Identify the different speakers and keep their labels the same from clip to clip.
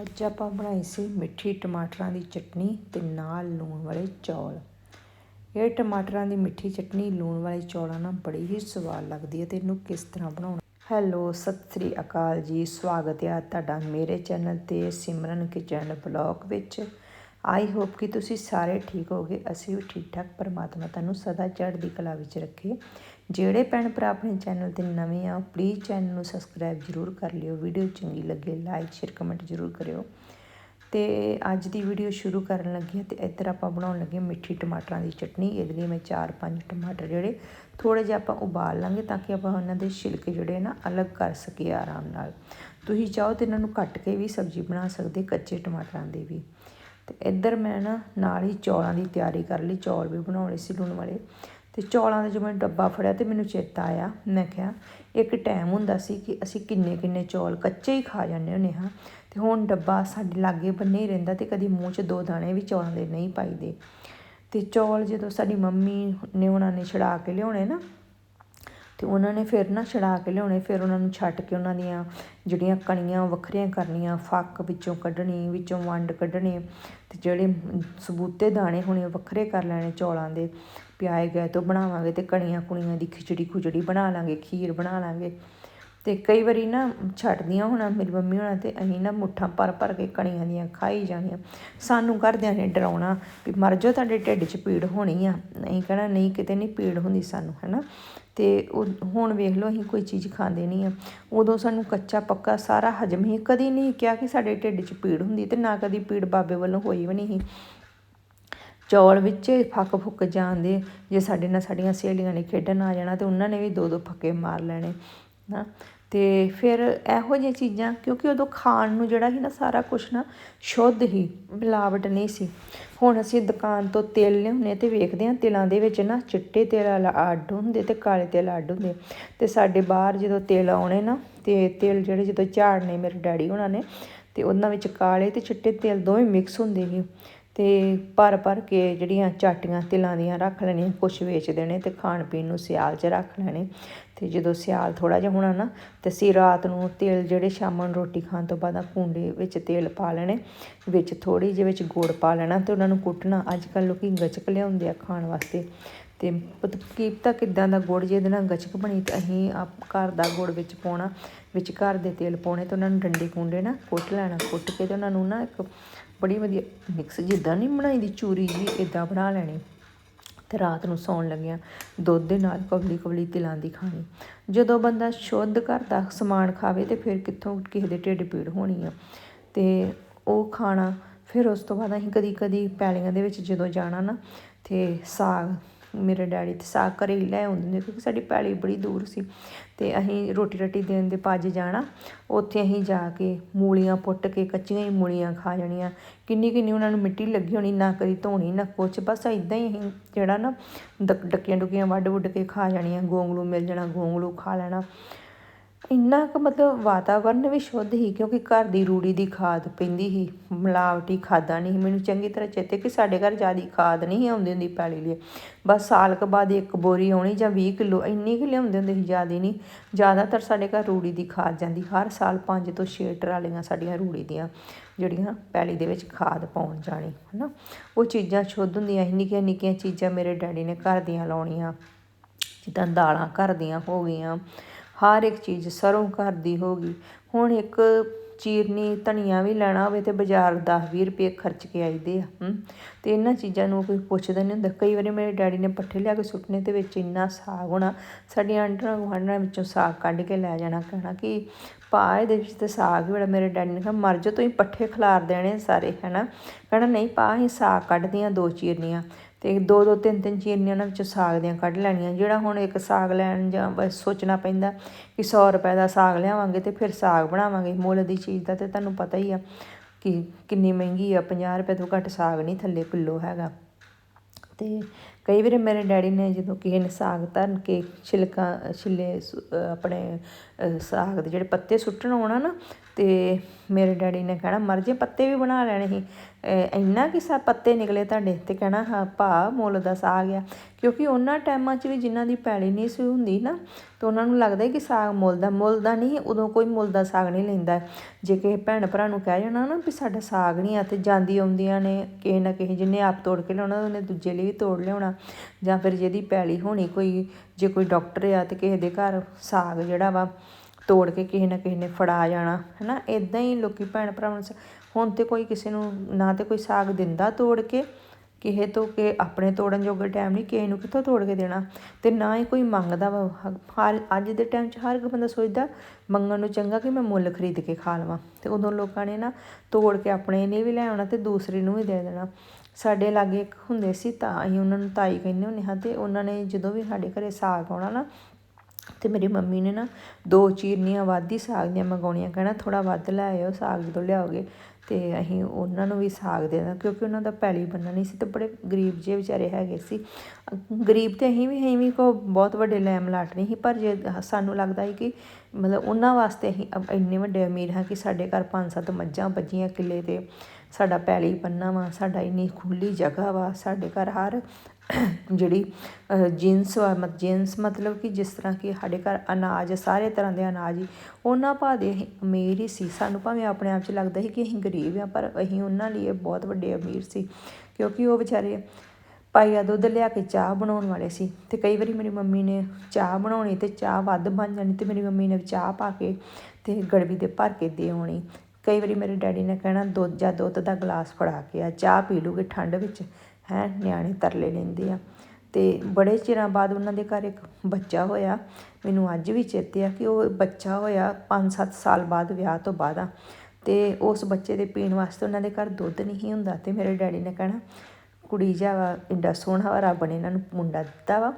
Speaker 1: ਅੱਜ ਆਪਾਂ ਬਣਾਈ ਸੀ ਮਿੱਠੀ ਟਮਾਟਰਾਂ ਦੀ ਚਟਨੀ ਤੇ ਨਾਲ ਲੂਣ ਵਾਲੇ ਚੌਲ। ਇਹ ਟਮਾਟਰਾਂ ਦੀ ਮਿੱਠੀ ਚਟਨੀ, ਲੂਣ ਵਾਲੇ ਚੌਲਾਂ ਨਾਲ ਬੜੀ ਹੀ ਸਵਾਦ ਲੱਗਦੀ ਹੈ ਤੇ ਇਹਨੂੰ ਕਿਸ ਤਰ੍ਹਾਂ ਬਣਾਉਣਾ? ਹੈਲੋ ਸਤਿ ਸ੍ਰੀ ਅਕਾਲ ਜੀ। ਸਵਾਗਤ ਹੈ ਤੁਹਾਡਾ ਮੇਰੇ ਚੈਨਲ ਤੇ ਸਿਮਰਨ ਕਿਚਨ ਬਲੌਗ ਵਿੱਚ। ਆਈ ਹੋਪ ਕਿ ਤੁਸੀਂ ਸਾਰੇ ਠੀਕ ਹੋਗੇ ਅਸੀਂ ਵੀ ਠੀਕ ਠਾਕ ਪਰਮਾਤਮਾ ਤੁਹਾਨੂੰ ਸਦਾ ਚੜ੍ਹਦੀ ਕਲਾ ਵਿੱਚ ਰੱਖੇ। ਜਿਹੜੇ ਭੈਣ ਭਰਾ ਆਪਣੇ ਚੈਨਲ ਤੇ ਨਵੇਂ ਆ ਪਲੀਜ਼ ਚੈਨਲ ਨੂੰ ਸਬਸਕ੍ਰਾਈਬ ਜ਼ਰੂਰ ਕਰ ਲਿਓ। ਵੀਡੀਓ ਚੰਗੀ ਲੱਗੇ ਲਾਈਕ ਸ਼ੇਅਰ ਕਮੈਂਟ ਜ਼ਰੂਰ ਕਰਿਓ। ਤੇ ਅੱਜ ਦੀ ਵੀਡੀਓ ਸ਼ੁਰੂ ਕਰਨ ਲੱਗੀ ਹਾਂ ਤੇ ਇੱਧਰ ਆਪਾਂ ਬਣਾਉਣ ਲੱਗੇ ਮਿੱਠੀ ਟਮਾਟਰਾਂ ਦੀ ਚਟਨੀ। ਇਹਦੇ ਲਈ ਮੈਂ 4-5 ਟਮਾਟਰ ਜਿਹੜੇ ਥੋੜੇ ਜਿਹਾ ਆਪਾਂ ਉਬਾਲ ਲਾਂਗੇ ਤਾਂ ਕਿ ਆਪਾਂ ਉਹਨਾਂ ਦੇ ਛਿਲਕੇ ਜਿਹੜੇ ਨਾ ਅਲੱਗ ਕਰ ਸਕੀਏ ਆਰਾਮ ਨਾਲ। ਤੁਸੀਂ ਚਾਹੋ ਤੇ ਇਹਨਾਂ ਨੂੰ ਕੱਟ ਕੇ ਵੀ ਸਬਜ਼ੀ ਬਣਾ ਸਕਦੇ, ਕੱਚੇ ਟਮਾਟਰਾਂ ਦੇ ਵੀ। ਤੇ ਇੱਧਰ ਮੈਂ ਨਾ ਨਾਲ ਹੀ ਚੌਲਾਂ ਦੀ ਤਿਆਰੀ ਕਰ ਲਈ, ਚੌਲ ਵੀ ਬਣਾਉਣੇ ਸੀ ਲੂਣ ਵਾਲੇ। ਤੇ ਚੌਲਾਂ ਦਾ ਜਦੋਂ ਮੈਂ ਡੱਬਾ ਫੜਿਆ ਤੇ ਮੈਨੂੰ ਚੇਤਾ ਆਇਆ, ਮੈਂ ਕਿਹਾ ਇੱਕ ਟਾਈਮ ਹੁੰਦਾ ਸੀ ਕਿ ਅਸੀਂ ਕਿੰਨੇ ਕਿੰਨੇ ਚੌਲ ਕੱਚੇ ਹੀ ਖਾ ਜਾਂਦੇ ਹੁੰਦੇ ਹਾਂ, ਤੇ ਹੁਣ ਡੱਬਾ ਸਾਡੇ ਲਾਗੇ ਬੰਨੇ ਹੀ ਰਹਿੰਦਾ ਤੇ ਕਦੀ ਮੂੰਹ 'ਚ ਦੋ ਦਾਣੇ ਵੀ ਚੌਲਾਂ ਦੇ ਨਹੀਂ ਪਾਈਦੇ। ਤੇ ਚੌਲ ਜਦੋਂ ਸਾਡੀ ਮੰਮੀ ਨੇ ਉਹਨਾਂ ਨੇ ਛੜਾ ਕੇ ਲਿਆਉਣੇ ਨਾ ਅਤੇ ਉਹਨਾਂ ਨੇ ਫਿਰ ਨਾ ਛੜਾ ਕੇ ਲਿਆਉਣੇ, ਫਿਰ ਉਹਨਾਂ ਨੂੰ ਛੱਟ ਕੇ ਉਹਨਾਂ ਦੀਆਂ ਜਿਹੜੀਆਂ ਕਣੀਆਂ ਵੱਖਰੀਆਂ ਕਰਨੀਆਂ, ਫੱਕ ਵਿੱਚੋਂ ਕੱਢਣੀ, ਵਿੱਚੋਂ ਵੰਡ ਕੱਢਣੇ ਅਤੇ ਜਿਹੜੇ ਸਬੂਤੇ ਦਾਣੇ ਹੋਣੇ ਵੱਖਰੇ ਕਰ ਲੈਣੇ ਚੌਲਾਂ ਦੇ, ਪਿਆਏ ਗਏ ਤੋਂ ਬਣਾਵਾਂਗੇ ਅਤੇ ਕਣੀਆਂ ਕੁਣੀਆਂ ਦੀ ਖਿਚੜੀ ਖੁਚੜੀ ਬਣਾ ਲਾਂਗੇ, ਖੀਰ ਬਣਾ ਲਾਂਗੇ। ਤੇ ਕਈ ਵਾਰੀ ਨਾ ਛੱਡਦੀਆਂ ਹੋਣਾ ਮੇਰੀ ਮੰਮੀ ਹੋਣਾ ਤੇ ਅਸੀਂ ਨਾ ਮੁੱਠਾਂ ਭਰ ਭਰ ਕੇ ਕਣੀਆਂ ਦੀਆਂ ਖਾਈ ਜਾਣੀਆਂ ਸਾਨੂੰ ਘਰਦਿਆਂ ਨੇ ਡਰਾਉਣਾ ਵੀ ਮਰ ਜਾਓ, ਤੁਹਾਡੇ ਢਿੱਡ 'ਚ ਪੀੜ ਹੋਣੀ ਆ। ਨਹੀਂ ਕਹਿਣਾ ਨਹੀਂ, ਕਿਤੇ ਨਹੀਂ ਪੀੜ ਹੁੰਦੀ ਸਾਨੂੰ, ਹੈਨਾ? ਤੇ ਉਹ ਹੁਣ ਵੇਖ ਲਓ, ਅਸੀਂ ਕੋਈ ਚੀਜ਼ ਖਾਂਦੇ ਨਹੀਂ ਆ। ਉਦੋਂ ਸਾਨੂੰ ਕੱਚਾ ਪੱਕਾ ਸਾਰਾ ਹਜਮ ਹੀ ਕਦੀ ਨਹੀਂ ਕਿਹਾ ਕਿ ਸਾਡੇ ਢਿੱਡ 'ਚ ਪੀੜ ਹੁੰਦੀ ਤੇ ਨਾ ਕਦੀ ਪੀੜ ਬਾਬੇ ਵੱਲੋਂ ਹੋਈ ਵੀ ਨਹੀਂ ਚੌਲ ਵਿੱਚ ਫੱਕ ਫੁੱਕ ਜਾਂਦੇ, ਜੇ ਸਾਡੇ ਨਾਲ ਸਾਡੀਆਂ ਸਹੇਲੀਆਂ ਨੇ ਖੇਡਣ ਆ ਜਾਣਾ ਤੇ ਉਹਨਾਂ ਨੇ ਵੀ ਦੋ ਦੋ ਫੱਕੇ ਮਾਰ ਲੈਣੇ ਨਾ ਅਤੇ ਫਿਰ ਇਹੋ ਜਿਹੀਆਂ ਚੀਜ਼ਾਂ, ਕਿਉਂਕਿ ਉਦੋਂ ਖਾਣ ਨੂੰ ਜਿਹੜਾ ਸੀ ਨਾ ਸਾਰਾ ਕੁਛ ਨਾ ਸ਼ੁੱਧ ਹੀ, ਮਿਲਾਵਟ ਨਹੀਂ ਸੀ। ਹੁਣ ਅਸੀਂ ਦੁਕਾਨ ਤੋਂ ਤੇਲ ਲਿਆਉਂਦੇ ਅਤੇ ਵੇਖਦੇ ਹਾਂ, ਤਿਲਾਂ ਦੇ ਵਿੱਚ ਨਾ ਚਿੱਟੇ ਤੇਲ ਅੱਡ ਹੁੰਦੇ ਅਤੇ ਕਾਲੇ ਤੇਲ ਅੱਡ ਹੁੰਦੇ। ਅਤੇ ਸਾਡੇ ਬਾਹਰ ਜਦੋਂ ਤੇਲ ਆਉਣੇ ਨਾ ਅਤੇ ਤੇਲ ਜਿਹੜੇ ਜਦੋਂ ਝਾੜਨੇ ਮੇਰੇ ਡੈਡੀ ਉਹਨਾਂ ਨੇ ਅਤੇ ਉਹਨਾਂ ਵਿੱਚ ਕਾਲੇ ਅਤੇ ਚਿੱਟੇ ਤੇਲ ਦੋਵੇਂ ਮਿਕਸ ਹੁੰਦੇ ਸੀ। ਅਤੇ ਭਰ ਭਰ ਕੇ ਜਿਹੜੀਆਂ ਚਾਟੀਆਂ ਤਿਲਾਂ ਦੀਆਂ ਰੱਖ ਲੈਣੀਆਂ, ਕੁਛ ਵੇਚ ਦੇਣੇ ਅਤੇ ਖਾਣ ਪੀਣ ਨੂੰ ਸਿਆਲ 'ਚ ਰੱਖ ਲੈਣੇ। ਅਤੇ ਜਦੋਂ ਸਿਆਲ ਥੋੜ੍ਹਾ ਜਿਹਾ ਹੋਣਾ ਨਾ, ਤੇ ਅਸੀਂ ਰਾਤ ਨੂੰ ਤੇਲ ਜਿਹੜੇ ਸ਼ਾਮਾਂ ਨੂੰ ਰੋਟੀ ਖਾਣ ਤੋਂ ਬਾਅਦ ਕੁੰਡੇ ਵਿੱਚ ਤੇਲ ਪਾ ਲੈਣੇ, ਵਿੱਚ ਥੋੜ੍ਹੀ ਜਿਹੀ ਵਿੱਚ ਗੁੜ ਪਾ ਲੈਣਾ ਅਤੇ ਉਹਨਾਂ ਨੂੰ ਕੁੱਟਣਾ। ਅੱਜ ਕੱਲ੍ਹ ਲੋਕ ਗਚਕ ਲਿਆਉਂਦੇ ਆ ਖਾਣ ਵਾਸਤੇ। ਤੇ ਕੀਪਤਾ ਕਿਦਾਂ ਦਾ ਗੁੜ ਜਿਹਦੇ ਨਾਲ ਗਚਕ ਬਣੀ ਤੇ ਅਸੀਂ ਆਪ ਘਰ ਦਾ ਗੁੜ ਵਿੱਚ ਪਾਉਣਾ, ਵਿੱਚ ਘਰ ਦੇ ਤੇਲ ਪਾਉਣੇ ਤੇ ਉਹਨਾਂ ਨੂੰ ਡੰਡੇ ਕੁੰਡੇ ਨਾ ਕੁੱਟ ਲੈਣਾ, ਕੁੱਟ ਕੇ ਤੇ ਉਹਨਾਂ ਨੂੰ ਨਾ ਇੱਕ ਬੜੀ ਵਧੀਆ ਮਿਕਸ ਜਿੱਦਾਂ ਨਹੀਂ ਬਣਾਈ ਦੀ ਚੂਰੀ ਜੀ ਇਦਾਂ ਬਣਾ ਲੈਣੀ। ਤੇ ਰਾਤ ਨੂੰ ਸੌਣ ਲੱਗਿਆ, ਦੁੱਧ ਦੇ ਨਾਲ ਕਵਲੀ ਕਵਲੀ ਤਿਲਾਂ ਦੀ ਖਾਣੀ। ਜਦੋਂ ਬੰਦਾ ਸ਼ੁੱਧ ਘਰ ਦਾ ਸਮਾਨ ਖਾਵੇ ਤੇ ਫਿਰ ਕਿੱਥੋਂ ਕਿਸੇ ਦੇ ਢਿੱਡ ਪੀੜ ਹੋਣੀ ਆ। ਤੇ ਉਹ ਖਾਣਾ, ਫਿਰ ਉਸ ਤੋਂ ਬਾਅਦ ਅਸੀਂ ਕਦੀ ਕਦੀ ਪੈਲੀਆਂ ਦੇ ਵਿੱਚ ਜਦੋਂ ਜਾਣਾ ਨਾ, ਤੇ ਸਾਗ ਮੇਰੇ ਡੈਡੀ ਤੇ ਸਾਗ ਘਰੇ ਹੀ ਲੈ ਆਉਂਦੇ ਨੇ, ਕਿਉਂਕਿ ਸਾਡੀ ਪੈਲੀ ਬੜੀ ਦੂਰ ਸੀ। ਤੇ ਅਸੀਂ ਰੋਟੀ ਰੱਟੀ ਦੇਣ ਦੇ ਪੱਜ ਜਾਣਾ, ਉੱਥੇ ਅਸੀਂ ਜਾ ਕੇ ਮੂਲੀਆਂ ਪੁੱਟ ਕੇ, ਕੱਚੀਆਂ ਹੀ ਮੂਲੀਆਂ ਖਾ ਜਾਣੀਆਂ। ਕਿੰਨੀ ਕਿੰਨੀ ਉਹਨਾਂ ਨੂੰ ਮਿੱਟੀ ਲੱਗੀ ਹੋਣੀ, ਨਾ ਕਦੀ ਧੋਣੀ, ਨਾ ਕੁਛ, ਬਸ ਇਦਾਂ ਹੀ ਅਸੀਂ ਜਿਹੜਾ ਨਾ ਡੱਕੀਆਂ ਡੁਕੀਆਂ ਵੱਢ ਵੁੱਢ ਕੇ ਖਾ ਜਾਣੀਆਂ, ਗੋਂਗਲੂ ਮਿਲ ਜਾਣਾ, ਗੋਂਗਲੂ ਖਾ ਲੈਣਾ। ਇੰਨਾ ਕੁ ਮਤਲਬ ਵਾਤਾਵਰਨ ਵੀ ਸ਼ੁੱਧ ਸੀ ਕਿਉਂਕਿ ਘਰ ਦੀ ਰੂੜੀ ਦੀ ਖਾਦ ਪੈਂਦੀ ਸੀ ਮਿਲਾਵਟੀ ਖਾਦਾਂ ਨਹੀਂ ਮੈਨੂੰ ਚੰਗੀ ਤਰ੍ਹਾਂ ਚੇਤੇ ਕਿ ਸਾਡੇ ਘਰ ਜਿਆਦੀ ਖਾਦ ਨਹੀਂ ਆਉਂਦੀ ਹੁੰਦੀ ਪੈਲੀ ਲਈ। ਬਸ ਸਾਲ ਕ ਬਾਅਦ ਇੱਕ ਬੋਰੀ ਆਉਣੀ ਜਾਂ 20 ਕਿਲੋ, ਇੰਨੀ ਕੁ ਲਿਆਉਂਦੇ ਹੁੰਦੇ ਸੀ ਜਿਆਦੀ ਨਹੀਂ। ਜ਼ਿਆਦਾਤਰ ਸਾਡੇ ਘਰ ਰੂੜੀ ਦੀ ਖਾਦ ਜਾਂਦੀ, ਹਰ ਸਾਲ 5 ਤੋਂ 6 ਟਰਾਲੀਆਂ ਸਾਡੀਆਂ ਰੂੜੀ ਦੀਆਂ, ਜਿਹੜੀਆਂ ਪੈਲੀ ਦੇ ਵਿੱਚ ਖਾਦ ਪਾਉਣ ਜਾਣੀ, ਹਨਾ। ਉਹ ਚੀਜ਼ਾਂ ਸ਼ੁੱਧ ਹੁੰਦੀਆਂ ਸੀ ਨਿੱਕੀਆਂ ਨਿੱਕੀਆਂ ਚੀਜ਼ਾਂ ਮੇਰੇ ਡੈਡੀ ਨੇ ਘਰ ਦੀਆਂ ਲਾਉਣੀਆਂ, ਜਿੱਦਾਂ ਦਾਲਾਂ ਘਰ ਦੀਆਂ ਹੋ ਗਈਆਂ ਹਰ ਇੱਕ ਚੀਜ਼ ਸਰ੍ਹੋਂ ਘਰ ਦੀ ਹੋ ਗਈ। ਹੁਣ ਇੱਕ ਚੀਰਨੀ ਧਨੀਆ ਵੀ ਲੈਣਾ ਹੋਵੇ ਤੇ ਬਾਜ਼ਾਰ 10-20 ਰੁਪਏ ਖਰਚ ਕੇ ਆਈਦੇ ਆ ਤੇ ਇਹਨਾਂ ਚੀਜ਼ਾਂ ਨੂੰ ਕੋਈ ਪੁੱਛਦਾ ਨਹੀਂ ਹੁੰਦਾ। ਕਈ ਵਾਰੀ ਮੇਰੇ ਡੈਡੀ ਨੇ ਪੱਠੇ ਲਿਆ ਕੇ ਸੁੱਟਨੇ ਤੇ ਵਿੱਚ ਇੰਨਾ ਸਾਗ ਹੋਣਾ, ਸਾਡੀਆਂ ਆਂਟਰਾਂ ਗੁਆਂਢਣਾਂ ਵਿੱਚੋਂ ਸਾਗ ਕੱਢ ਕੇ ਲੈ ਜਾਣਾ ਕਹਿਣਾ ਕਿ ਪਾ ਇਹਦੇ ਵਿੱਚ ਤੇ ਸਾਗ ਬੜਾ। ਮੇਰੇ ਡੈਡੀ ਨੇ ਕਿਹਾ, ਮਰ ਜਾ ਤੁਸੀਂ ਪੱਠੇ ਖਿਲਾਰ ਦੇਣੇ ਸਾਰੇ, ਹੈਨਾ। ਕਹਿਣਾ ਨਹੀਂ, ਪਾ ਅਸੀਂ ਸਾਗ ਕੱਢਦੀਆਂ ਦੋ ਚੀਰਨੀਆਂ। ਤੇ ਦੋ ਦੋ ਤਿੰਨ ਤਿੰਨ ਚੀਰਨੀਆਂ ਉਹਨਾਂ ਵਿੱਚੋਂ ਸਾਗ ਦੀਆਂ ਕੱਢ ਲੈਣੀਆਂ। ਜਿਹੜਾ ਹੁਣ ਇੱਕ ਸਾਗ ਲੈਣ ਜਾਂ ਬਸ ਸੋਚਣਾ ਪੈਂਦਾ ਕਿ 100 ਰੁਪਏ ਦਾ ਸਾਗ ਲਿਆਵਾਂਗੇ ਤੇ ਫਿਰ ਸਾਗ ਬਣਾਵਾਂਗੇ ਮੁੱਲ ਦੀ ਚੀਜ਼ ਦਾ, ਤੇ ਤੁਹਾਨੂੰ ਪਤਾ ਹੀ ਆ ਕਿ ਕਿੰਨੀ ਮਹਿੰਗੀ ਆ। 50 ਰੁਪਏ ਤੋਂ ਘੱਟ ਸਾਗ ਨਹੀਂ ਥੱਲੇ ਕਿਲੋ ਹੈਗਾ। ਤੇ ਕਈ ਵਾਰੀ ਮੇਰੇ ਡੈਡੀ ਨੇ ਜਦੋਂ ਕਿਸੇ ਨੇ ਸਾਗ ਧਰਨ ਕੇ ਛਿਲਕਾ, ਛਿੱਲੇ ਆਪਣੇ ਸਾਗ ਦੇ ਜਿਹੜੇ ਪੱਤੇ ਸੁੱਟਣ ਆਉਣਾ ਨਾ, ਤੇ ਮੇਰੇ ਡੈਡੀ ਨੇ ਕਹਿਣਾ, ਮਰ ਜੇ ਪੱਤੇ ਵੀ ਬਣਾ ਲੈਣੇ ਸੀ। ਇੰਨਾ ਕਿ ਸਾ ਪੱਤੇ ਨਿਕਲੇ ਤੁਹਾਡੇ ਤੇ ਕਹਿਣਾ, ਹਾਂ ਭਾ ਮੁੱਲ ਦਾ ਸਾਗ ਆ ਕਿਉਂਕਿ ਉਹਨਾਂ ਟਾਈਮਾਂ 'ਚ ਵੀ ਜਿਨ੍ਹਾਂ ਦੀ ਪੈਲੀ ਨਹੀਂ ਸੀ ਹੁੰਦੀ ਨਾ, ਤੇ ਉਹਨਾਂ ਨੂੰ ਲੱਗਦਾ ਕਿ ਸਾਗ ਮੁੱਲ ਦਾ ਮੁੱਲ ਦਾ ਨਹੀਂ, ਉਦੋਂ ਕੋਈ ਮੁੱਲ ਦਾ ਸਾਗ ਨਹੀਂ ਲੈਂਦਾ। ਜੇ ਕਿਸੇ ਭੈਣ ਭਰਾ ਨੂੰ ਕਹਿ ਜਾਣਾ ਨਾ ਵੀ ਸਾਡਾ ਸਾਗ ਨਹੀਂ ਆ, ਤੇ ਜਾਂਦੀ ਆਉਂਦੀਆਂ ਨੇ, ਕਿਸੇ ਨਾ ਕਿਸੇ ਜਿਹਨੇ ਆਪ ਤੋੜ ਕੇ ਲਿਆਉਣਾ, ਉਹਨੇ ਦੂਜੇ ਲਈ ਵੀ ਤੋੜ ਲਿਆਉਣਾ। ਜਾਂ ਫਿਰ ਜਿਹਦੀ ਪੈਲੀ ਹੋਣੀ ਕੋਈ, ਜੇ ਕੋਈ ਡਾਕਟਰ ਆ ਤੇ ਕਿਸੇ ਦੇ ਘਰ ਸਾਗ ਜਿਹੜਾ ਵਾ ਤੋੜ ਕੇ ਕਿਸੇ ਨਾ ਕਿਸੇ ਨੇ ਫੜਾ ਜਾਣਾ, ਹੈਨਾ? ਇਦਾਂ ਹੀ ਲੋਕੀ ਭੈਣ ਭਰਾਵਾਂ ਨੂੰ ਸ- ਹੁਣ ਤੇ ਕੋਈ ਕਿਸੇ ਨੂੰ ਨਾ ਤੇ ਕੋਈ ਸਾਗ ਦਿੰਦਾ ਤੋੜ ਕੇ, ਕਿਸੇ ਤੋਂ ਕਿ ਆਪਣੇ ਤੋੜਨ ਜੋਗਾ ਟਾਈਮ ਨਹੀਂ, ਕਿਸੇ ਨੂੰ ਕਿੱਥੋਂ ਤੋੜ ਕੇ ਦੇਣਾ? ਤੇ ਨਾ ਹੀ ਕੋਈ ਮੰਗਦਾ ਵਾ ਹਰ, ਅੱਜ ਦੇ ਟਾਈਮ 'ਚ ਹਰ ਇੱਕ ਬੰਦਾ ਸੋਚਦਾ, ਮੰਗਣ ਨੂੰ ਚੰਗਾ ਕਿ ਮੈਂ ਮੁੱਲ ਖਰੀਦ ਕੇ ਖਾ ਲਵਾਂ। ਤੇ ਉਦੋਂ ਲੋਕਾਂ ਨੇ ਨਾ ਤੋੜ ਕੇ ਆਪਣੇ ਲਈ ਵੀ ਲੈ ਆਉਣਾ ਤੇ ਦੂਸਰੇ ਨੂੰ ਵੀ ਦੇ ਦੇਣਾ। ਸਾਡੇ ਲਾਗੇ ਇੱਕ ਹੁੰਦੇ ਸੀ ਤਾਂ, ਅਸੀਂ ਉਹਨਾਂ ਨੂੰ ਤਾਈ ਕਹਿੰਦੇ ਹੁੰਦੇ ਹਾਂ ਤੇ ਉਹਨਾਂ ਨੇ ਜਦੋਂ ਵੀ ਸਾਡੇ ਘਰੇ ਸਾਗ ਆਉਣਾ ਨਾ, ਤੇ ਮੇਰੀ ਮੰਮੀ ਨੇ ਨਾ ਦੋ ਚੀਰਨੀਆਂ ਵੱਧ ਹੀ ਸਾਗ ਦੀਆਂ ਮੰਗਾਉਣੀਆਂ, ਕਹਿਣਾ ਥੋੜਾ ਵੱਧ ਲੈ ਆਇਓ, ਸਾਗ ਜਦੋਂ ਲਿਆਓਗੇ। ਤੇ ਅਸੀਂ ਉਹਨਾਂ ਨੂੰ ਵੀ ਸਾਗ ਦੇ ਦੇਣਾ ਕਿਉਂਕਿ ਉਹਨਾਂ ਦਾ ਪੈਲੀ ਬੰਨਣੀ ਸੀ ਤੇ ਬੜੇ ਗਰੀਬ ਜਿਹੇ ਵਿਚਾਰੇ ਹੈਗੇ ਸੀ। ਗਰੀਬ ਤੇ ਅਸੀਂ ਵੀ ਅਸੀਂ ਵੀ ਕੋ ਬਹੁਤ ਵੱਡੇ ਲੈ ਮਲਾਟ ਨਹੀਂ ਸੀ, ਪਰ ਜੇ ਸਾਨੂੰ ਲੱਗਦਾ ਸੀ ਕਿ ਮਤਲਬ ਉਹਨਾਂ ਵਾਸਤੇ ਅਸੀਂ ਇੰਨੇ ਵੱਡੇ ਅਮੀਰ ਹਾਂ ਕਿ ਸਾਡੇ ਘਰ ਪੰਜ ਸੱਤ ਮੱਝਾਂ ਬੱਜੀਆਂ ਕਿੱਲੇ ਤੇ ਸਾਡਾ ਪੈਲੀ ਬੰਨਾ ਵਾ, ਸਾਡਾ ਇੰਨੀ ਖੁੱਲੀ ਜਗ੍ਹਾ ਵਾ, ਸਾਡੇ ਘਰ ਹਰ ਜਿਹੜੀ ਜੀਨਸ ਵਾ, ਮਤ ਮਤਲਬ ਕਿ ਜਿਸ ਤਰ੍ਹਾਂ ਕਿ ਸਾਡੇ ਘਰ ਅਨਾਜ, ਸਾਰੇ ਤਰ੍ਹਾਂ ਦੇ ਅਨਾਜ ਉਹਨਾਂ ਉਹਨਾਂ ਭਾਦੇ ਅਸੀਂ, ਅਮੀਰ ਹੀ ਸੀ। ਸਾਨੂੰ ਭਾਵੇਂ ਆਪਣੇ ਆਪ 'ਚ ਲੱਗਦਾ ਸੀ ਕਿ ਅਸੀਂ ਗਰੀਬ ਹਾਂ, ਪਰ ਅਸੀਂ ਉਹਨਾਂ ਲਈ ਬਹੁਤ ਵੱਡੇ ਅਮੀਰ ਸੀ, ਕਿਉਂਕਿ ਉਹ ਵਿਚਾਰੇ ਪਾਈਆ ਦੁੱਧ ਲਿਆ ਕੇ ਚਾਹ ਬਣਾਉਣ ਵਾਲੇ ਸੀ ਅਤੇ ਕਈ ਵਾਰੀ ਮੇਰੀ ਮੰਮੀ ਨੇ ਚਾਹ ਬਣਾਉਣੀ ਅਤੇ ਚਾਹ ਵੱਧ ਬਣ ਜਾਣੀ ਅਤੇ ਮੇਰੀ ਮੰਮੀ ਨੇ ਚਾਹ ਪਾ ਕੇ ਅਤੇ ਗੜਵੀ ਦੇ ਭਰ ਕੇ ਦੇ ਆਉਣੀ। ਕਈ ਵਾਰੀ ਮੇਰੇ ਡੈਡੀ ਨੇ ਕਹਿਣਾ, ਦੁੱਧ, ਜਾਂ ਦੁੱਧ ਦਾ ਗਲਾਸ ਫੜਾ ਕੇ ਆ, ਚਾਹ ਪੀ ਲੂਗੇ ਠੰਡ ਵਿੱਚ। ਹੈ, ਨਿਆਣੇ ਤਰਲੇ ਲੈਂਦੇ ਆ। ਅਤੇ ਬੜੇ ਚਿਰਾਂ ਬਾਅਦ ਉਹਨਾਂ ਦੇ ਘਰ ਇੱਕ ਬੱਚਾ ਹੋਇਆ। ਮੈਨੂੰ ਅੱਜ ਵੀ ਚੇਤੇ ਆ ਕਿ ਉਹ ਬੱਚਾ ਹੋਇਆ 5-7 ਸਾਲ ਬਾਅਦ ਵਿਆਹ ਤੋਂ ਬਾਅਦ ਆ। ਅਤੇ ਉਸ ਬੱਚੇ ਦੇ ਪੀਣ ਵਾਸਤੇ ਉਹਨਾਂ ਦੇ ਘਰ ਦੁੱਧ ਨਹੀਂ ਹੁੰਦਾ ਅਤੇ ਮੇਰੇ ਡੈਡੀ ਨੇ ਕਹਿਣਾ, ਕੁੜੀ, ਜਾ ਵਾ, ਇੰਡਾ ਸੋਹਣਾ ਵਾ, ਰੱਬ ਨੇ ਇਹਨਾਂ ਨੂੰ ਮੁੰਡਾ ਦਿੱਤਾ ਵਾ।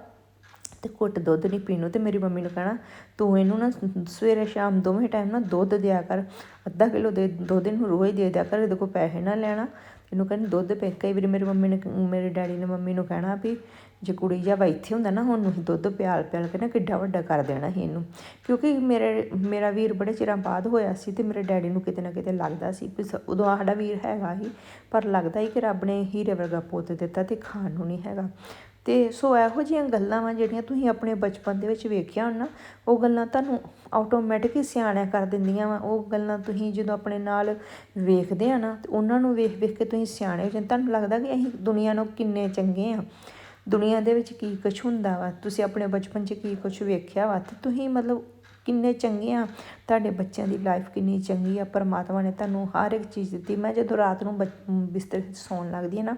Speaker 1: ਤੇ ਘੁੱਟ ਦੁੱਧ ਨਹੀਂ ਪੀਣੋ ਤੇ ਮੇਰੀ ਮੰਮੀ ਨੂੰ ਕਹਿਣਾ, ਤੂੰ ਇਹਨੂੰ ਨਾ ਸਵੇਰੇ ਸ਼ਾਮ ਦੋਵੇਂ ਟਾਈਮ ਨਾ ਦੁੱਧ ਦਿਆ ਕਰ, ਅੱਧਾ ਕਿਲੋ ਦੇ ਦੁੱਧ ਇਹਨੂੰ ਰੋਜ਼ ਦੇ ਦਿਆ ਕਰ, ਇਹਦੇ ਕੋਲ ਪੈਸੇ ਨਾ ਲੈਣਾ। ਇਹਨੂੰ ਕਹਿੰਦੀ, ਦੁੱਧ ਪੈ ਕਈ ਵਾਰੀ। ਮੇਰੀ ਮੰਮੀ ਨੇ ਮੇਰੇ ਡੈਡੀ ਨੇ ਮੰਮੀ ਨੂੰ ਕਹਿਣਾ ਵੀ ਜੇ ਕੁੜੀ ਜਾ ਵਾ ਇੱਥੇ ਹੁੰਦਾ ਨਾ, ਹੁਣ ਨੂੰ ਹੀ ਦੁੱਧ ਪਿਆਲ ਪਿਆਲ ਕੇ ਨਾ ਕਿੱਡਾ ਵੱਡਾ ਕਰ ਦੇਣਾ ਸੀ ਇਹਨੂੰ। ਕਿਉਂਕਿ ਮੇਰੇ, ਮੇਰਾ ਵੀਰ ਬੜੇ ਚਿਰਾਂ ਬਾਅਦ ਹੋਇਆ ਸੀ ਤੇ ਮੇਰੇ ਡੈਡੀ ਨੂੰ ਕਿਤੇ ਨਾ ਕਿਤੇ ਲੱਗਦਾ ਸੀ ਵੀ ਸ- ਉਦੋਂ ਸਾਡਾ ਵੀਰ ਹੈਗਾ ਹੀ ਪਰ ਲੱਗਦਾ ਹੀ ਕਿ ਰੱਬ ਨੇ ਹੀਰੇ ਵਰਗਾ ਪੁੱਤ ਦਿੱਤਾ ਤੇ ਖਾਣ ਨੂੰ ਨਹੀਂ ਹੈਗਾ। ਤੇ ਸੋ ਇਹੋ ਜਿਹੀਆਂ ਗੱਲਾਂ ਵਾ ਜਿਹੜੀਆਂ ਤੁਸੀਂ ਆਪਣੇ ਬਚਪਨ ਦੇ ਵਿੱਚ ਵੇਖਿਆ ਹੋਣ ਨਾ ਉਹ ਗੱਲਾਂ ਤੁਹਾਨੂੰ ਆਟੋਮੈਟਿਕ ਹੀ ਸਿਆਣਿਆ ਕਰ ਦਿੰਦੀਆਂ ਵਾ। ਉਹ ਗੱਲਾਂ ਤੁਸੀਂ ਜਦੋਂ ਆਪਣੇ ਨਾਲ ਵੇਖਦੇ ਆ ਨਾ, ਤੇ ਉਹਨਾਂ ਨੂੰ ਵੇਖ ਵੇਖ ਕੇ ਤੁਸੀਂ ਸਿਆਣੇ ਹੋ ਜਾਂਦੇ। ਤੁਹਾਨੂੰ ਲੱਗਦਾ ਕਿ ਅਸੀਂ ਦੁਨੀਆ ਨੂੰ ਕਿੰਨੇ ਚੰਗੇ ਆ। ਦੁਨੀਆ ਦੇ ਵਿੱਚ ਕੀ ਕੁਛ ਹੁੰਦਾ ਵਾ? ਤੁਸੀਂ ਆਪਣੇ ਬਚਪਨ 'ਚ ਕੀ ਕੁਛ ਵੇਖਿਆ ਵਾ? ਤੇ ਤੁਸੀਂ ਮਤਲਬ ਕਿੰਨੇ ਚੰਗੇ ਆ, ਤੁਹਾਡੇ ਬੱਚਿਆਂ ਦੀ ਲਾਈਫ ਕਿੰਨੀ ਚੰਗੀ ਆ, ਪਰਮਾਤਮਾ ਨੇ ਤੁਹਾਨੂੰ ਹਰ ਇੱਕ ਚੀਜ਼ ਦਿੱਤੀ। ਮੈਂ ਜਦੋਂ ਰਾਤ ਨੂੰ ਬੱਚ- ਬਿਸਤਰੇ 'ਤੇ ਸੌਣ ਲੱਗਦੀ ਹਾਂ ਨਾ,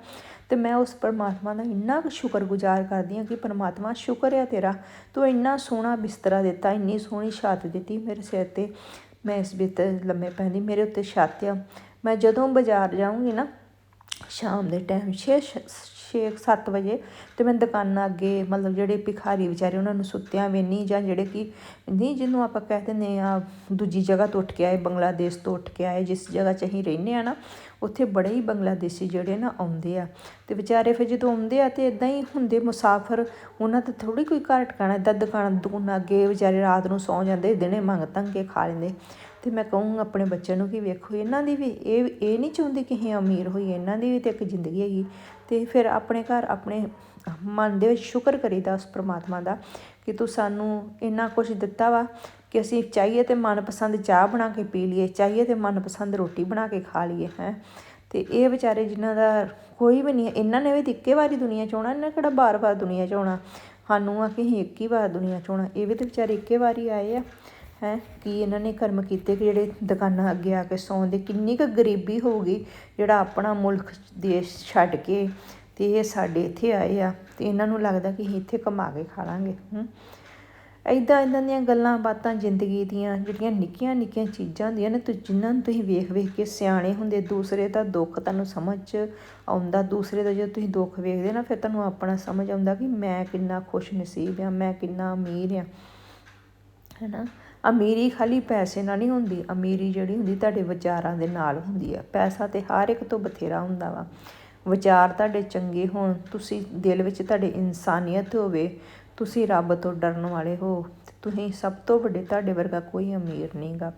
Speaker 1: ਤੇ ਮੈਂ ਉਸ ਪਰਮਾਤਮਾ ਦਾ ਇੰਨਾ ਕੁ ਸ਼ੁਕਰਗੁਜ਼ਾਰ ਕਰਦੀ ਹਾਂ ਕਿ ਪਰਮਾਤਮਾ ਸ਼ੁਕਰ ਹੈ ਤੇਰਾ, ਤੂੰ ਇੰਨਾ ਸੋਹਣਾ ਬਿਸਤਰਾ ਦਿੱਤਾ, ਇੰਨੀ ਸੋਹਣੀ ਛੱਤ ਦਿੱਤੀ ਮੇਰੇ ਸਿਰ ਤੇ। ਮੈਂ ਇਸ ਬਿਸਤਰੇ ਲੰਮੇ ਪੈਂਦੀ, ਮੇਰੇ ਉੱਤੇ ਛੱਤ ਆ। ਮੈਂ ਜਦੋਂ ਬਾਜ਼ਾਰ ਜਾਊਂਗੀ ਨਾ, ਸ਼ਾਮ ਦੇ ਟਾਈਮ ਛੇ ਛੇ ਸੱਤ ਵਜੇ ਤੇ ਮੈਂ ਦੁਕਾਨਾਂ ਅੱਗੇ ਮਤਲਬ ਜਿਹੜੇ ਭਿਖਾਰੀ ਵਿਚਾਰੇ ਉਹਨਾਂ ਨੂੰ ਸੁੱਤਿਆਂ ਵੇਨੀ ਜਾਂ ਜਿਹੜੇ ਕਿ ਨਹੀਂ ਜਿਹਨੂੰ ਆਪਾਂ ਕਹਿ ਦਿੰਦੇ ਆ ਦੂਜੀ ਜਗ੍ਹਾ ਤੋਂ ਉੱਠ ਕੇ ਆਏ, ਬੰਗਲਾਦੇਸ਼ ਤੋਂ ਉੱਠ ਕੇ ਆਏ, ਜਿਸ ਜਗ੍ਹਾ 'ਚ ਅਸੀਂ ਰਹਿੰਦੇ ਆ ਨਾ, ਉੱਥੇ ਬੜੇ ਹੀ ਬੰਗਲਾਦੇਸ਼ੀ ਜਿਹੜੇ ਨਾ ਆਉਂਦੇ ਆ। ਤੇ ਵਿਚਾਰੇ ਫਿਰ ਜਦੋਂ ਆਉਂਦੇ ਆ ਤੇ ਇਦਾਂ ਹੀ ਹੁੰਦੇ ਮੁਸਾਫਰ, ਉਹਨਾਂ ਤੇ ਥੋੜੀ ਕੋਈ ਘਰ ਟਿਕਾਣਾ ਇਦਾਂ ਦੁਕਾਨ ਦੁਕਾਨਾਂ ਅੱਗੇ ਵਿਚਾਰੇ ਰਾਤ ਨੂੰ ਸੌਂ ਜਾਂਦੇ, ਦਿਨੇ ਮੰਗ ਤੰਗ ਕੇ ਖਾ ਲੈਂਦੇ। ਤੇ ਮੈਂ ਕਹੂੰਗਾ ਆਪਣੇ ਬੱਚਿਆਂ ਨੂੰ ਕਿ ਵੇਖੋ, ਇਹਨਾਂ ਦੀ ਵੀ ਇਹ ਇਹ ਨਹੀਂ ਚਾਹੁੰਦੇ ਕਿ ਅਸੀਂ ਅਮੀਰ ਹੋਈਏ, ਇਹਨਾਂ ਦੀ ਵੀ ਤੇ ਇੱਕ ਜ਼ਿੰਦਗੀ ਹੈਗੀ। ਤੇ ਫਿਰ ਆਪਣੇ ਘਰ ਆਪਣੇ ਮਨ ਦੇ ਵਿੱਚ ਸ਼ੁਕਰ ਕਰੀਦਾ ਉਸ ਪ੍ਰਮਾਤਮਾ ਦਾ ਕਿ ਤੂੰ ਸਾਨੂੰ ਇੰਨਾ ਕੁਝ ਦਿੱਤਾ ਵਾ ਕਿ ਅਸੀਂ ਚਾਹੀਏ ਤੇ ਮਨਪਸੰਦ ਚਾਹ ਬਣਾ ਕੇ ਪੀ ਲਈਏ, ਚਾਹੀਏ ਤੇ ਮਨਪਸੰਦ ਰੋਟੀ ਬਣਾ ਕੇ ਖਾ ਲਈਏ, ਹੈ। ਤੇ ਇਹ ਵਿਚਾਰੇ ਜਿਨ੍ਹਾਂ ਦਾ ਕੋਈ ਵੀ ਨਹੀਂ, ਇਹਨਾਂ ਨੇ ਵੀ ਤਾਂ ਇੱਕੇ ਵਾਰੀ ਦੁਨੀਆ 'ਚ ਆਉਣਾ, ਇਹਨਾਂ ਕਿਹੜਾ ਬਾਰ-ਬਾਰ ਦੁਨੀਆ 'ਚ ਆਉਣਾ? ਸਾਨੂੰ ਆ ਕਿ ਅਸੀਂ ਇੱਕ ਹੀ ਵਾਰ ਦੁਨੀਆ 'ਚ ਆਉਣਾ, ਇਹ ਵੀ ਤਾਂ ਵਿਚਾਰੇ ਇੱਕੇ ਵਾਰੀ ਆਏ ਆ। ਹੈ ਕੀ ਇਹਨਾਂ ਨੇ ਕਰਮ ਕੀਤੇ ਕਿ ਜਿਹੜੇ ਦੁਕਾਨਾਂ ਅੱਗੇ ਆ ਕੇ ਸੌਂਦੇ, ਕਿੰਨੀ ਕੁ ਗਰੀਬੀ ਹੋਊਗੀ ਜਿਹੜਾ ਆਪਣਾ ਮੁਲਕ ਦੇਸ਼ ਛੱਡ ਕੇ ਤੇ ਇਹ ਸਾਡੇ ਇੱਥੇ ਆਏ ਆ ਤੇ ਇਹਨਾਂ ਨੂੰ ਲੱਗਦਾ ਕਿ ਅਸੀਂ ਇੱਥੇ ਕਮਾ ਕੇ ਖਾ ਲਾਂਗੇ, ਹੂੰ। ਐਦਾਂ ਐਦਾਂ ਦੀਆਂ ਗੱਲਾਂ ਬਾਤਾਂ ਜ਼ਿੰਦਗੀ ਦੀਆਂ ਜਿਹੜੀਆਂ ਨਿੱਕੀਆਂ ਨਿੱਕੀਆਂ ਚੀਜ਼ਾਂ ਹੁੰਦੀਆਂ ਨੇ, ਤੇ ਜਿਨ੍ਹਾਂ ਨੂੰ ਤੁਸੀਂ ਵੇਖ ਵੇਖ ਕੇ ਸਿਆਣੇ ਹੁੰਦੇ, ਦੂਸਰੇ ਦਾ ਦੁੱਖ ਤੁਹਾਨੂੰ ਸਮਝ 'ਚ ਆਉਂਦਾ, ਦੂਸਰੇ ਦਾ ਜਦੋਂ ਤੁਸੀਂ ਦੁੱਖ ਵੇਖਦੇ ਨਾ, ਫਿਰ ਤੁਹਾਨੂੰ ਆਪਣਾ ਸਮਝ ਆਉਂਦਾ ਕਿ ਮੈਂ ਕਿੰਨਾ ਖੁਸ਼ ਨਸੀਬ ਆ, ਮੈਂ ਕਿੰਨਾ ਅਮੀਰ ਆ, ਹੈਨਾ। ਅਮੀਰੀ ਖਾਲੀ ਪੈਸੇ ਨਾਲ ਨਹੀਂ ਹੁੰਦੀ, ਅਮੀਰੀ ਜਿਹੜੀ ਹੁੰਦੀ ਤੁਹਾਡੇ ਵਿਚਾਰਾਂ ਦੇ ਨਾਲ ਹੁੰਦੀ ਆ। ਪੈਸਾ ਤੇ ਹਰ ਇੱਕ ਤੋਂ ਬਥੇਰਾ ਹੁੰਦਾ ਵਾ। ਵਿਚਾਰ ਤੁਹਾਡੇ ਚੰਗੇ ਹੋਣ, ਤੁਸੀਂ ਦਿਲ ਵਿੱਚ ਤੁਹਾਡੇ ਇਨਸਾਨੀਅਤ ਹੋਵੇ, ਤੁਸੀਂ ਰੱਬ ਤੋਂ ਡਰਨ ਵਾਲੇ ਹੋ ਤੁਸੀਂ ਸਭ ਤੋਂ ਵੱਡੇ ਤੁਹਾਡੇ ਵਰਗਾ ਕੋਈ ਅਮੀਰ ਨਹੀਂਗਾ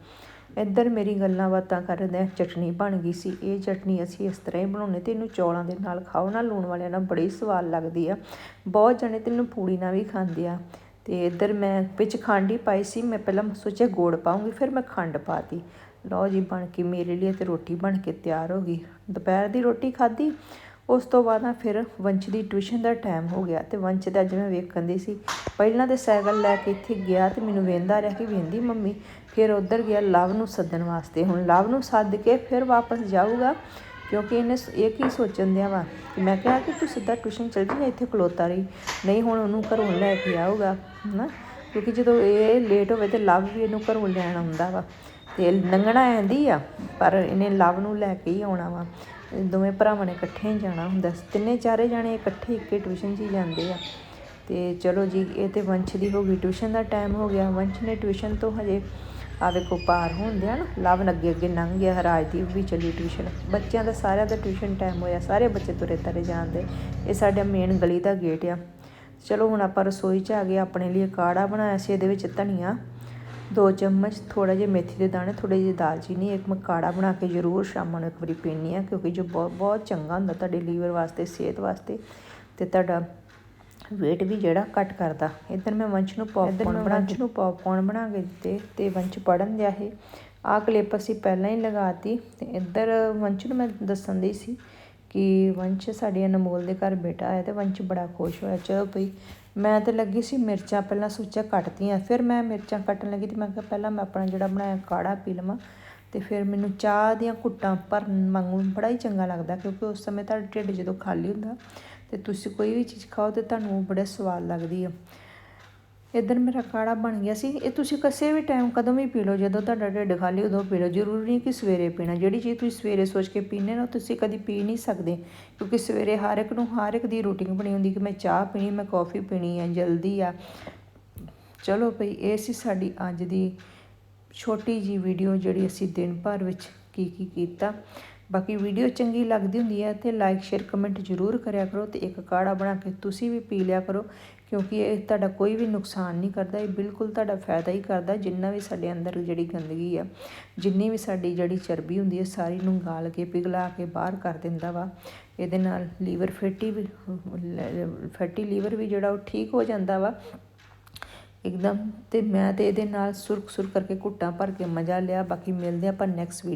Speaker 1: ਇੱਧਰ ਮੇਰੀ ਗੱਲਾਂ ਬਾਤਾਂ ਕਰਦੇ ਚਟਨੀ ਬਣ ਗਈ ਸੀ। ਇਹ ਚਟਨੀ ਅਸੀਂ ਇਸ ਤਰ੍ਹਾਂ ਹੀ ਬਣਾਉਂਦੇ ਤੇ ਇਹਨੂੰ ਚੌਲਾਂ ਦੇ ਨਾਲ ਖਾਓ। ਨਾ ਲੂਣ ਵਾਲਿਆਂ ਨਾਲ ਬੜੀ ਸਵਾਦ ਲੱਗਦੀ ਆ। ਬਹੁਤ ਜਣੇ ਤੈਨੂੰ ਪੂੜੀ ਨਾਲ ਵੀ ਖਾਂਦੇ ਆ। ਤੇ ਇੱਧਰ ਮੈਂ ਵਿੱਚ ਖੰਡ ਹੀ ਪਾਈ ਸੀ, ਮੈਂ ਪਹਿਲਾਂ ਸੋਚਿਆ ਗੋੜ ਪਾਉਂਗੀ, ਫਿਰ ਮੈਂ ਖੰਡ ਪਾਤੀ। ਲਓ ਜੀ, ਬਣ ਕੇ ਮੇਰੇ ਲਈ ਤੇ ਰੋਟੀ ਬਣ ਕੇ ਤਿਆਰ ਹੋ ਗਈ। ਦੁਪਹਿਰ ਦੀ ਰੋਟੀ ਖਾਧੀ, ਉਸ ਤੋਂ ਬਾਅਦ ਨਾ ਫਿਰ ਵੰਸ਼ ਦੀ ਟਿਊਸ਼ਨ ਦਾ ਟਾਈਮ ਹੋ ਗਿਆ ਤੇ ਵੰਸ਼ ਦਾ ਅੱਜ ਮੈਂ ਵੇਖਣ ਦੀ ਸੀ। ਪਹਿਲਾਂ ਤੇ ਸਾਈਕਲ ਲੈ ਕੇ ਇੱਥੇ ਗਿਆ ਤੇ ਮੈਨੂੰ ਵੇਂਦਾ ਰਿਹਾ ਕਿ ਵੇਂਦੀ ਮੰਮੀ, ਫਿਰ ਉਧਰ ਗਿਆ ਲਵ ਨੂੰ ਸੱਦਣ ਵਾਸਤੇ। ਹੁਣ ਲਵ ਨੂੰ ਸੱਦ ਕੇ ਫਿਰ ਵਾਪਸ ਜਾਊਗਾ। ਕਿਉਂਕਿ ਇਹਨੇ ਇਹ ਕੀ ਸੋਚਣ ਦਿਆ ਵਾ? ਕਿ ਮੈਂ ਕਿਹਾ ਕਿ ਤੂੰ ਸਿੱਧਾ ਟਿਊਸ਼ਨ ਚਲ ਜੀ ਇੱਥੇ ਖਲੋਤਾ ਰਹੀ। ਨਹੀਂ, ਹੁਣ ਉਹਨੂੰ ਘਰੋਂ ਲੈ ਕੇ ਆਊਗਾ, ਹਨਾ? ਕਿਉਂਕਿ ਜਦੋਂ ਇਹ ਲੇਟ ਹੋਵੇ ਤੇ ਲਵ ਵੀ ਇਹਨੂੰ ਘਰੋਂ ਲੈਣ ਆਉਂਦਾ ਵਾ। ਤੇ ਲੰਘਣਾ ਆਂਦੀ ਆ, ਪਰ ਇਹਨੇ ਲਵ ਨੂੰ ਲੈ ਕੇ ਹੀ ਆਉਣਾ ਵਾ। ਦੋਵੇਂ ਭਰਾਵਾਂ ਨੇ ਇਕੱਠੇ ਹੀ ਜਾਣਾ ਹੁੰਦਾ। ਤਿੰਨੇ ਚਾਰੇ ਜਾਣੇ ਇਕੱਠੇ ਇੱਕੇ ਟਿਊਸ਼ਨ 'ਚ ਹੀ ਜਾਂਦੇ ਆ। ਤੇ ਚਲੋ ਜੀ, ਇਹ ਤੇ ਵੰਸ਼ ਦੀ ਹੋ ਗਈ। ਟਿਊਸ਼ਨ ਦਾ ਟਾਈਮ ਹੋ ਗਿਆ। ਵੰਸ਼ ਨੇ ਟਿਊਸ਼ਨ ਤੋਂ ਹਜੇ ਆ ਵੇਖੋ ਪਾਰ ਹੁੰਦੇ ਆ ਨਾ ਲਵ ਅੱਗੇ ਅੱਗੇ ਲੰਘ ਗਿਆ ਰਾਜਦੀਪ ਵੀ ਚੱਲੀ ਟਿਊਸ਼ਨ ਬੱਚਿਆਂ ਦਾ ਸਾਰਿਆਂ ਦਾ ਟਿਊਸ਼ਨ ਟਾਈਮ ਹੋਇਆ, ਸਾਰੇ ਬੱਚੇ ਤੁਰੇ ਤਰੇ ਜਾਂਦੇ। ਇਹ ਸਾਡਾ ਮੇਨ ਗਲੀ ਦਾ ਗੇਟ ਆ। ਚਲੋ ਹੁਣ ਆਪਾਂ ਰਸੋਈ 'ਚ ਆ ਗਏ, ਆਪਣੇ ਲਈ ਕਾੜਾ ਬਣਾਇਆ ਸੀ, ਇਹਦੇ ਵਿੱਚ ਧਨੀਆ, ਦੋ ਚਮਚ ਥੋੜਾ ਜਿਹਾ ਮੇਥੀ ਦੇ ਦਾਣੇ ਥੋੜੀ ਜਿਹੀ ਦਾਲਚੀਨੀ, ਇੱਕ ਮੈਂ ਕਾੜਾ ਬਣਾ ਕੇ ਜ਼ਰੂਰ ਸ਼ਾਮਾਂ ਨੂੰ ਇੱਕ ਵਾਰੀ ਪੀਣੀ ਆ ਕਿਉਂਕਿ ਜੋ ਬਹੁਤ ਬਹੁਤ ਚੰਗਾ ਹੁੰਦਾ ਤੁਹਾਡੇ ਲੀਵਰ ਵਾਸਤੇ, ਸਿਹਤ ਵਾਸਤੇ। ਤੇ ਤੁਹਾਡਾ weight ਵੀ ਜਿਹੜਾ ਘਟ ਕਰਦਾ। ਇੱਧਰ ਮੈਂ ਵੰਸ਼ ਨੂੰ ਪੌਪਕੌਰਨ ਬਣਾ ਕੇ ਨੂੰ ਪੌਪਕੌਰਨ ਬਣਾ ਕੇ ਦਿੱਤੇ ਤੇ ਵੰਸ਼ ਪੜਨ ਦਿਆ ਇਹ ਆਹ ਕਲਿੱਪ ਅਸੀਂ ਪਹਿਲਾਂ ਹੀ ਲਗਾਤੀ ਤੇ ਇੱਧਰ ਵੰਸ਼ ਨੂੰ ਮੈਂ ਦੱਸਣ ਦੀ ਸੀ ਕਿ ਵੰਸ਼ ਸਾਡੇ ਅਨਮੋਲ ਦੇ ਘਰ ਬੇਟਾ ਆਇਆ ਤੇ ਵੰਸ਼ ਬੜਾ ਖੁਸ਼ ਹੋਇਆ। ਚਲੋ ਭਈ ਮੈਂ ਤੇ ਲੱਗੀ ਸੀ ਮਿਰਚਾਂ ਪਹਿਲਾਂ ਸੋਚਿਆ ਕੱਟਤੀਆਂ ਫਿਰ ਮੈਂ ਮਿਰਚਾਂ ਕੱਟਣ ਲੱਗੀ ਤੇ ਮੈਂ ਕਿਹਾ ਪਹਿਲਾਂ ਮੈਂ ਆਪਣਾ ਜਿਹੜਾ ਬਣਾਇਆ ਕਾੜਾ ਪੀ ਲਵਾਂ ਤੇ ਫਿਰ ਮੈਨੂੰ ਚਾਹ ਦੀਆਂ ਘੁੱਟਾਂ ਭਰਨ ਵਾਂਗੂ ਬੜਾ ਹੀ ਚੰਗਾ ਲੱਗਦਾ ਕਿਉਂਕਿ ਉਸ ਸਮੇਂ ਤੁਹਾਡਾ ਢਿੱਡ ਜਦੋਂ ਖਾਲੀ ਹੁੰਦਾ ਤੇ ਤੁਸੀਂ ਕੋਈ ਵੀ ਚੀਜ਼ ਖਾਓ ਤੇ ਤੁਹਾਨੂੰ ਉਹ ਬੜੇ ਸਵਾਦ ਲੱਗਦੀ ਆ। ਇੱਧਰ ਮੇਰਾ ਕਾੜਾ ਬਣ ਗਿਆ ਸੀ। ਇਹ ਤੁਸੀਂ ਕਿਸੇ ਵੀ ਟਾਈਮ ਕਦੋਂ ਵੀ ਪੀ ਲਓ, ਜਦੋਂ ਤੁਹਾਡਾ ਢਿੱਡ ਖਾਲੀ, ਉਦੋਂ ਪੀ ਲਓ। ਜ਼ਰੂਰੀ ਨਹੀਂ ਕਿ ਸਵੇਰੇ ਪੀਣਾ। ਜਿਹੜੀ ਚੀਜ਼ ਤੁਸੀਂ ਸਵੇਰੇ ਸੋਚ ਕੇ ਪੀਨੇ ਨਾ ਉਹ ਤੁਸੀਂ ਕਦੀ ਪੀ ਨਹੀਂ ਸਕਦੇ। ਕਿਉਂਕਿ ਸਵੇਰੇ ਹਰ ਇੱਕ ਨੂੰ, ਹਰ ਇੱਕ ਦੀ ਰੂਟੀਨ ਬਣੀ ਹੁੰਦੀ ਕਿ ਮੈਂ ਚਾਹ ਪੀਣੀ, ਮੈਂ ਕੌਫੀ ਪੀਣੀ ਹੈ ਜਲਦੀ ਆ। ਚਲੋ ਭਈ ਇਹ ਸੀ ਸਾਡੀ ਅੱਜ ਦੀ ਛੋਟੀ ਜੀ ਵੀਡੀਓ ਜਿਹੜੀ ਅਸੀਂ ਦਿਨ ਭਰ ਵਿੱਚ ਕੀ ਕੀ ਕੀਤਾ। ਬਾਕੀ ਵੀਡੀਓ ਚੰਗੀ ਲੱਗਦੀ ਹੁੰਦੀ ਹੈ ਤੇ ਲਾਈਕ ਸ਼ੇਅਰ ਕਮੈਂਟ ਜ਼ਰੂਰ ਕਰਿਆ ਕਰੋ ਤੇ ਇੱਕ ਕਾੜਾ ਬਣਾ ਕੇ ਤੁਸੀਂ ਵੀ ਪੀ ਲਿਆ ਕਰੋ, ਕਿਉਂਕਿ ਇਹ ਤੁਹਾਡਾ ਕੋਈ ਵੀ ਨੁਕਸਾਨ ਨਹੀਂ ਕਰਦਾ, ਇਹ ਬਿਲਕੁਲ ਤੁਹਾਡਾ ਫਾਇਦਾ ਹੀ ਕਰਦਾ ਜਿੰਨਾ ਵੀ ਸਾਡੇ ਅੰਦਰ ਜਿਹੜੀ ਗੰਦਗੀ ਆ, ਜਿੰਨੀ ਵੀ ਸਾਡੀ ਜਿਹੜੀ ਚਰਬੀ ਹੁੰਦੀ ਹੈ, ਸਾਰੀ ਨੂੰ ਗਾਲ ਕੇ, ਪਿਘਲਾ ਕੇ ਬਾਹਰ ਕਰ ਦਿੰਦਾ ਵਾ। ਇਹਦੇ ਨਾਲ ਲੀਵਰ ਫੈਟੀ ਵੀ, ਫੈਟੀ ਲੀਵਰ ਵੀ ਜਿਹੜਾ ਉਹ ਠੀਕ ਹੋ ਜਾਂਦਾ ਵਾ। ਇੱਕਦਮ ਤੇ ਮੈਂ ਤੇ ਇਹਦੇ ਨਾਲ ਸੁਰਖ ਸੁਰ ਕਰਕੇ ਘੁੱਟਾਂ ਭਰ ਕੇ ਮਜ਼ਾ ਲਿਆ, ਬਾਕੀ ਮਿਲਦੇ ਆਪਾਂ ਨੈਕਸਟ